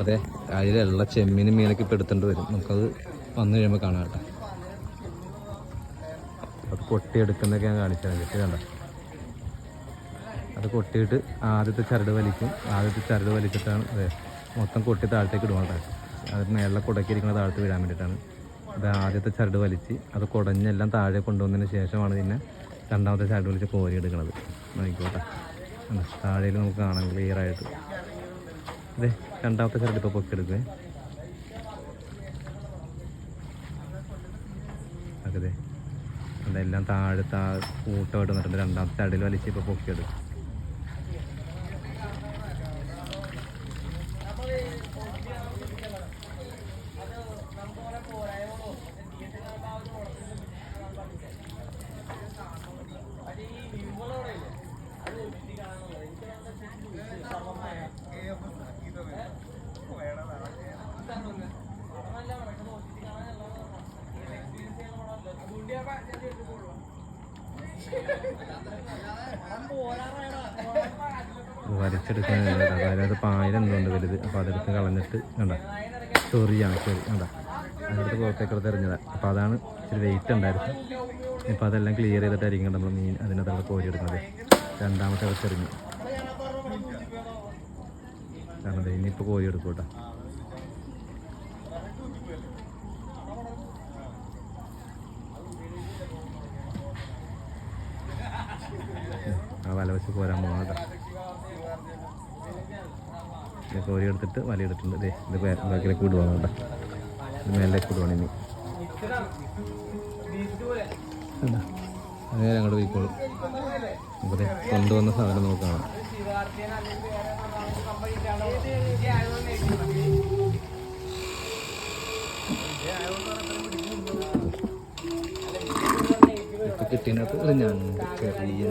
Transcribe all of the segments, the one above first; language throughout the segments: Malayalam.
അതെ അതിലുള്ള ചെമ്മീനും മീനൊക്കെ ഇപ്പം എടുത്തേണ്ടി വരും. നമുക്കത് വന്നു കഴിയുമ്പോൾ കാണാം കേട്ടോ. അത് പൊട്ടിയെടുക്കുന്നൊക്കെ ഞാൻ കാണിച്ചാൽ കേട്ടോ കണ്ട? അത് കൊട്ടിയിട്ട് ആദ്യത്തെ ചരട് വലിക്കും. ആദ്യത്തെ ചരട് വലിച്ചിട്ടാണ് അതെ മൊത്തം കൊട്ടി താഴത്തേക്ക് ഇടുവാണ് കേട്ടോ. അത് മേളിലെ കുടക്കിരിക്കുന്നത് താഴത്ത് വിടാൻ വേണ്ടിയിട്ടാണ്. അത് ആദ്യത്തെ ചരട് വലിച്ച് അത് കുടഞ്ഞെല്ലാം താഴെ കൊണ്ടുവന്നതിന് ശേഷമാണ് പിന്നെ രണ്ടാമത്തെ ചരട് വലിച്ച് കോരി എടുക്കുന്നത്. നോക്കിക്കോട്ടെ? താഴേയിൽ നമുക്ക് കാണാം ക്ലിയർ അതെ രണ്ടാമത്തെ കരട് ഇപ്പോൾ പൊക്കെടുക്കുന്നത് അതെ അതെല്ലാം താഴെ താ കൂട്ടം വന്നിട്ടുണ്ട് രണ്ടാമത്തെ അടിയിൽ വലിച്ച് ഇപ്പോൾ പൊക്കിയെടുക്കും വലിച്ചെടുക്കാൻ അതായത് പായൽ എന്തുകൊണ്ട് വലുത്. അപ്പോൾ അതെടുത്ത് കളഞ്ഞിട്ട് കണ്ട? ചൊറിയാണ് ചൊറി കണ്ട? അതിനടുത്ത് പുറത്തേക്ക് എറിഞ്ഞതാണ് അപ്പോൾ അതാണ് ഇച്ചിരി വെയിറ്റ് ഉണ്ടായിരുന്നു ഇപ്പോൾ അതെല്ലാം ക്ലിയർ ചെയ്തിട്ടായിരിക്കും നമ്മൾ മീൻ അതിനകത്തുള്ള കോരി എടുക്കുന്നത് രണ്ടാമത്തെ വെച്ചെറിഞ്ഞു കാരണം ഇനിയിപ്പോൾ കോരി എടുക്കും വെച്ച് കോരാൻ പോകണം കേട്ടോ. ഇത് കോരി എടുത്തിട്ട് വല എടുത്തിട്ടുണ്ട്. ഇത് ബേ- ബാക്കിലേക്ക് വിടുവാണ് കേട്ടോ. ഇത് മേലേക്ക് വിടുവാണ് ഇനി. അങ്ങനെ അങ്ങോട്ട് പോയിക്കോളും. കൊണ്ടുവന്ന സാധനം നമുക്ക് കേട്ടോ. ഒരു ഞണ്ട് ചെറിയ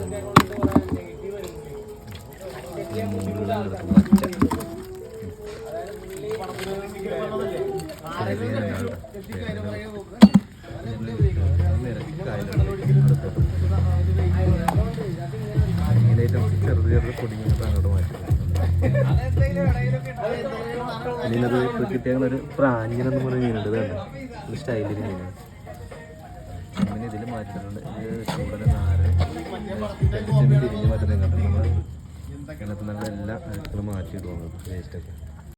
ഇങ്ങനെ ഐറ്റംസ് ചെറുത് ചെറുത് അങ്ങോട്ട് മാറ്റി പ്രാഞ്ഞിനെന്ന് പറഞ്ഞ മീനുണ്ട് വേണ്ട ഒരു സ്റ്റൈലിൽ മീനാണ് അങ്ങനെ ഇതിൽ മാറ്റിയിട്ടുണ്ട്. ചൂടല നാര് ചെമ്മീൻ തിരിഞ്ഞ് മാറ്റുന്നത് കണ്ടിട്ടുണ്ട് നല്ല എല്ലാ അഴുക്കളും മാറ്റിയിട്ടുണ്ട് വേസ്റ്റൊക്കെ